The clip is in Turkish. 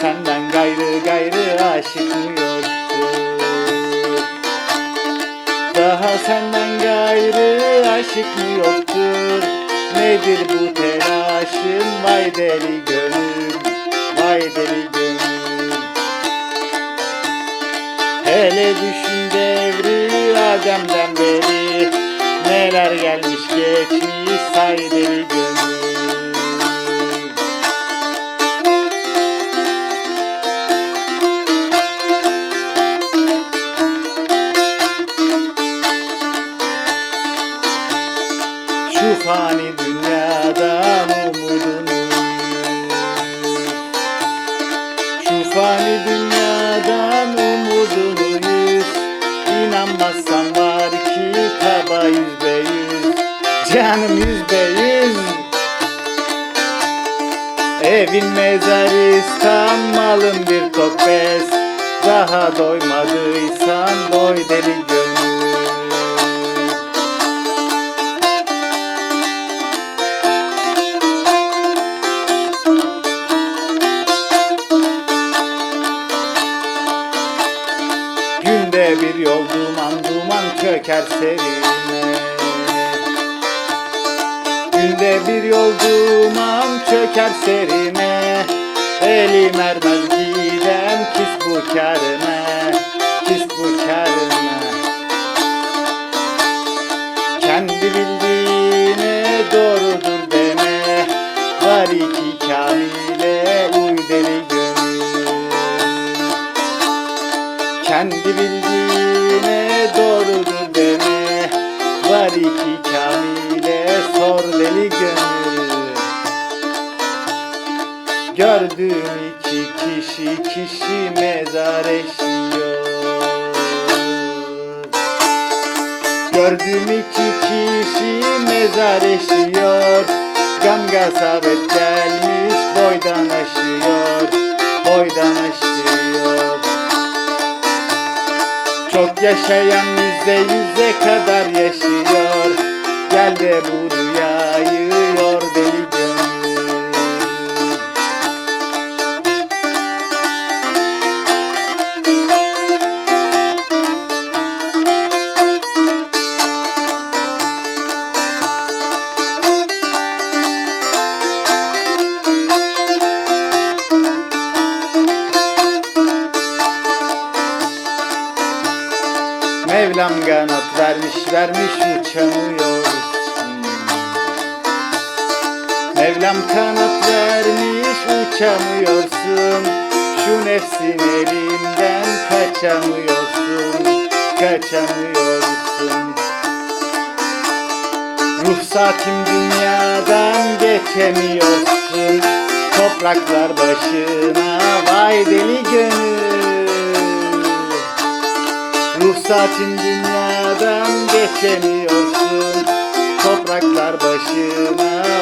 senden gayrı gayrı aşık mı yoktur. Daha senden gayrı aşık mı yoktur? Nedir bu telaşın? Vay deli gönül Vay deli gönül. Hele düşün devri Adem'den beri. Neler gelmiş geçmiş say deli gönül fani dünyadan umudun Şu fani dünyadan umudun yüz. İnanmazsan var ki kaba yüzde yüz. Canım yüzde yüz. Evin mezarıstan malın bir top bez Daha doymadıysan doy deli gönül yol duman duman çöker serine Günde bir yol duman çöker serime Elim ermez gidem kis bu kârına Kis bu kârına Kendi bildiğine doğrudur deme Var iki kamile kendi bildiğine doğrudur deme. Var iki kamile sor deli gönül. Gördüğüm iki kişi kişi mezar eşiyor. Gördüğüm iki kişi mezar eşiyor. Gam gasabet gelmiş boydan aşıyor Boydan aşıyor çok yaşayan yüzde yüze kadar yaşıyor. Gel de bu rüyayı Mevlam kanat vermiş vermiş uçamıyorsun Mevlam kanat vermiş uçamıyorsun. Şu nefsin elinden kaçamıyorsun Kaçamıyorsun. Ruhsatim dünyadan geçemiyorsun. Topraklar başına vay deli gönül Ruhsatin dünyadan geçemiyorsun Topraklar başına